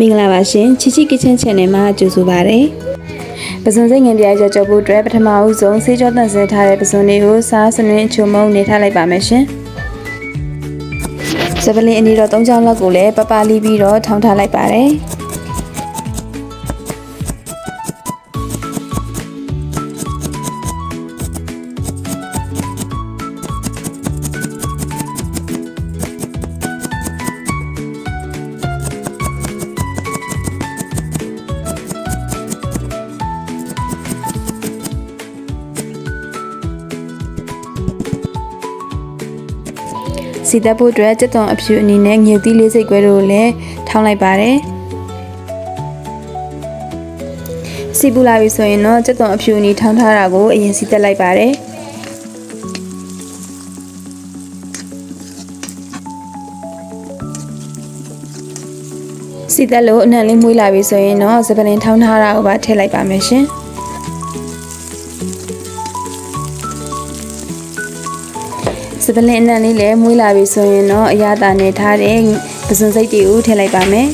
မင်္ဂလာပါရှင်ချီချီကစ်ချင် channel မှာကြိုဆိုပါရစေပဇွန်စိတ်ငင်ပြားကြော်ကြော်ဖို့အတွက်ပထမဦးဆုံးဆေးကြောတန့်ဆဲထားတဲ့ပဇွန်တွေကိုစားစနွင်းချုံမုံနေထားလိုက်ပါမယ်ရှင်စပလင်အနီတော့၃ချောင်းလောက်ကိုလည်းပပလီပြီးတော့ထောင်းထားလိုက်ပါတယ် စီတက်ဖို့အတွက်ကြက်သွန်အဖြူအနေနဲ့ငြုပ်သီးလေးစိတ်ခွဲတို့ကိုလည်းထောင်းလိုက်ပါတယ်စီပူလာပြီဆိုရင်တော့ကြက်သွန်အဖြူအနီထောင်းထားတာကိုအရင်စီတက်လိုက်ပါတယ်စီတက်လို့အနံ့လေးမွေးလာပြီဆိုရင်တော့စပလင်ထောင်းထားတာကိုပါထည့်လိုက်ပါမယ်ရှင် စပလင်အနံ့လေးလည်းမွေးလာပြီဆိုရင်တော့အရသာနဲ့ထားတဲ့ပစွန်စိတ်တွေကိုထည့်လိုက်ပါမယ်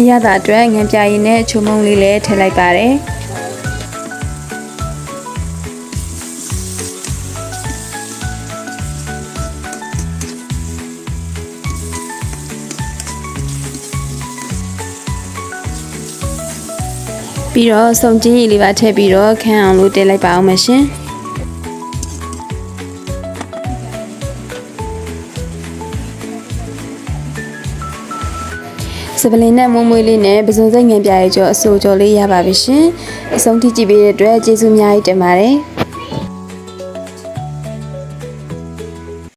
အရသာအတွက်ငံပြာရည်နဲ့ချုံမုံလေးလည်းထည့်လိုက်ပါတယ် ပြီးတော့စုံချင်းရည်လေးပါထည့်ပြီးတော့ခန်းအောင်လို့တက်လိုက်ပါအောင်မရှင်စပလင်နဲ့မွေးမွေးလေးနဲ့ပစုံစိတ်ငံပြရဲကျော်အစိုးကျော်လေးရပါပြီရှင်အဆုံးထိကြည့်ပေးတဲ့အတွက်ကျေးဇူးအများကြီးတင်ပါတယ်